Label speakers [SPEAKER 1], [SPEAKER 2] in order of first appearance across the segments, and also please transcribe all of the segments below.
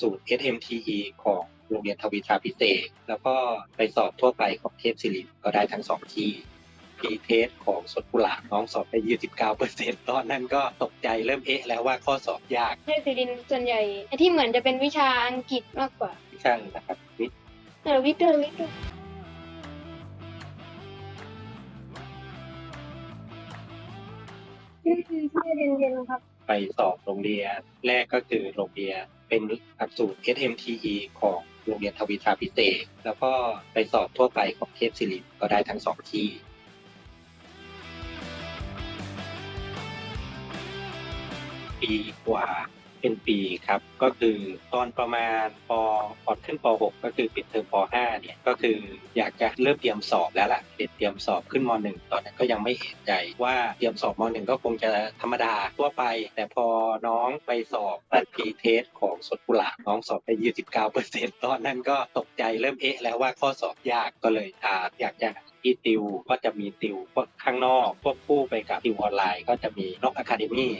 [SPEAKER 1] สูตร SMTE ของโรงเรียนทวิชาพิเศษ แล้วก็ไปสอบทั่วไปของเทพศิรินทร์ก็ได้ทั้งสองที่พีเทสของสวนกุหลาบน้องสอบได้29เปอร์เซ็นต์ตอนนั้นก็ตกใจเริ่มเอ๊ะแล้วว่าข้อสอบยาก
[SPEAKER 2] เทพศิรินทร์ส่วนใหญ่ไอ้ที่เหมือนจะเป็นวิชาอังกฤษมากกว่า
[SPEAKER 1] ช่างนะครับวิทย์
[SPEAKER 2] เออวิทย์ด้วยวิทย์ด้วยอืมใช่เย็นๆครับ
[SPEAKER 1] ไปสอบโรงเรียน แรกก็คือโรงเรียนเป็นหลักสูตร SMTE ของโรงเรียนทวิชาพิเศษแล้วก็ไปสอบทั่วไปของเทพศิริก็ได้ทั้งสองที่ปีกว่า เป็นปีครับ ก็คือตอนประมาณปพอขึ้นป .6 ก็คือปิดเทอมป .5 เนี่ยก็คืออยากจะเริ่มเตรียมสอบแล้วล่ะเตรียมสอบขึ้นม .1 ตอนนั้นก็ยังไม่เห็นใจว่าเตรียมสอบม .1 ก็คงจะธรรมดาทั่วไป แต่พอน้องไปสอบตัดพีเทสของสดกุหลาบน้องสอบได้29เปอร์เซ็นต์ตอนนั้นก็ตกใจเริ่มเอ๊ะแล้วว่าข้อสอบยากก็เลยอาอยากจะที่ติวก็จะมีติวพวกข้างนอกพวกคู่ไปกับติวออนไลน์ ก็จะมีนอกอะคาเดมี่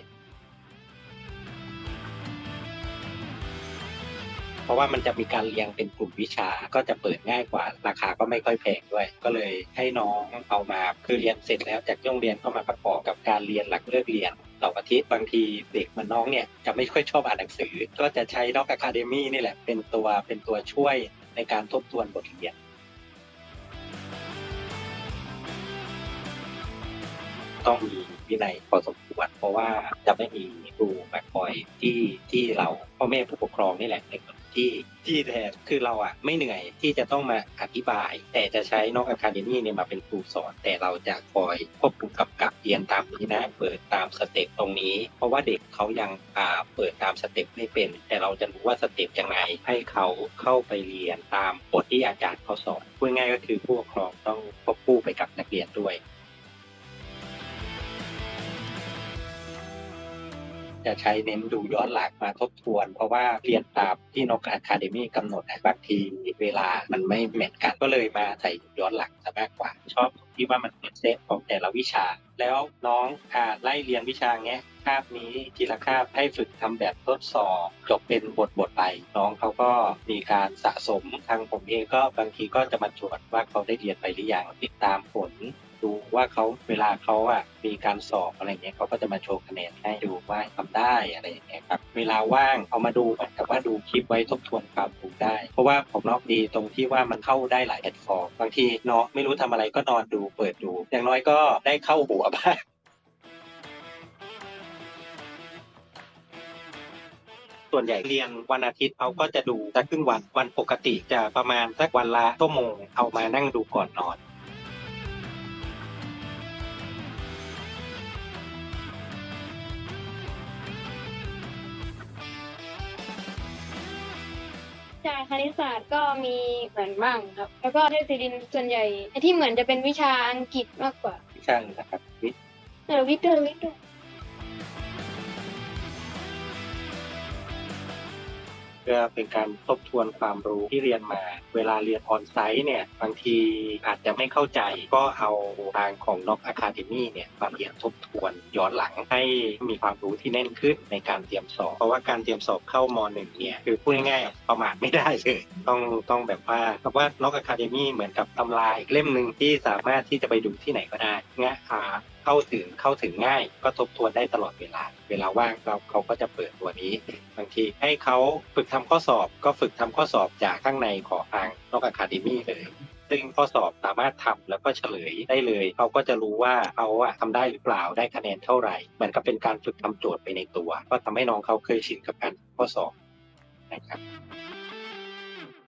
[SPEAKER 1] เพราะว่ามันจะมีการเรียงเป็นกลุ่มวิชาก็จะเปิดง่ายกว่า ราคาก็ไม่ค่อยแพงด้วย ก็เลยให้น้องเอามาคือเรียนเสร็จแล้วจากโรงเรียนก็มาประกอบกับการเรียนหลังเลิกเรียนเสาร์อาทิตย์บางทีเด็กมันน้องเนี่ยจะไม่ค่อยชอบอ่านหนังสือ ก็จะใช้นอกอะคาเดมี่นี่แหละเป็นตัวเป็นตัวช่วยในการทบทวนบทเรียนต้องมี วินัยพอสมควรเพราะว่าจะไม่มีครูมาคอยที่ที่เราพ่อแม่ผู้ปกครองนี่แหละในคนที่ที่แทนคือเราอะไม่เหนื่อยที่จะต้องมาอธิบาย แต่จะใช้นอกอะคาเดมี่เนี่ยมาเป็นครูสอน แต่เราจะคอยควบคุมกับกับเรียนตามนี้นะ เปิดตามสเต็ปตรงนี้ เพราะว่าเด็กเขายังอ่าเปิดตามสเต็ปไม่เป็น แต่เราจะรู้ว่าสเต็ปยังไงให้เขาเข้าไปเรียนตามบทที่อาจารย์เขาสอนพูดง่ายๆก็คือผู้ปกครองต้องควบคู่ไปกับนักเรียนด้วย จะใช้เน้นดูย้อนหลังมาทบทวน เพราะว่าเรียนตามที่นกอะคาเดมี่กำหนดบางทีเวลามันไม่เหมือนกันก็เลยมาใส่ย้อนหลังซะมากกว่า ชอบที่ว่ามันเป็นเซตของแต่ละวิชา แล้วน้องอ่าไล่เรียนวิชาเงี้ยคาบนี้ทีละคาบให้ฝึกทำแบบทดสอบ จบเป็นบทบทไป น้องเขาก็มีการสะสมทางผมเองก็บางทีก็จะมาตรวจว่าเขาได้เรียนไปหรือยังติดตามผล ดูว่าเขาเวลาเขาอะมีการสอบอะไรเงี้ยเขาก็จะมาโชว์คะแนนให้ดูว่าทำได้อะไรอย่างเงี้ยครับเวลาว่างเอามาดูเหมือนกับว่าดูคลิปไว้ทบทวนความรู้ได้ เพราะว่าผมนอกดีตรงที่ว่ามันเข้าได้หลายแพลตฟอร์มบางทีเนาะไม่รู้ทำอะไรก็นอนดูเปิดดู อย่างน้อยก็ได้เข้าหัวบ้างส่วนใหญ่เรียนวันอาทิตย์เขาก็จะดูสักครึ่งวันวันปกติจะประมาณสักวันละชั่วโมงเอามานั่งดูก่อนนอน
[SPEAKER 2] ชาคณิตศาสตร์ก็มีเหมือนบ้างครับ แล้วก็เทพศิรินทร์ส่วนใหญ่ไอ้ที่เหมือนจะเป็นวิชาอังกฤษมากกว่า
[SPEAKER 1] ช่างนะครับวิทย์
[SPEAKER 2] เออวิทย์ด้วยวิทย์ด้วย
[SPEAKER 1] พื่อเป็นการทบทวนความรู้ที่เรียนมา เวลาเรียนออนไซต์เนี่ยบางทีอาจจะไม่เข้าใจก็เอาทางของน็อกอะคาเดมี่เนี่ยมาเรียนทบทวนย้อนหลังให้มีความรู้ที่แน่นขึ้นในการเตรียมสอบ เพราะว่าการเตรียมสอบเข้ามหนึ่งเนี่ยคือพูดง่ายๆประมาทไม่ได้เลยต้องต้องแบบว่าเพราะว่าน็อกอะคาเดมี่เหมือนกับตำราอีกเล่มหนึ่งที่สามารถที่จะไปดูที่ไหนก็ได้งะหาเข้าถึงเข้าถึงง่าย ก็ทบทวนได้ตลอดเวลา เวลาว่างเราเขาก็จะเปิดตัวนี้ บางทีให้เขาฝึกททำข้อสอบก็ฝึกทำข้อสอบจากข้างในของทางนอกอะคาเดมี่เลยซึ่งข้อสอบสามารถทำแล้วก็เฉลยได้เลย เขาก็จะรู้ว่าเขาอะทำได้หรือเปล่าได้คะแนนเท่าไหร่มันก็เป็นการฝึกทำโจทย์ไปในตัว ก็ทำให้น้องเขาเคยชินกับการข้อสอบนะครับ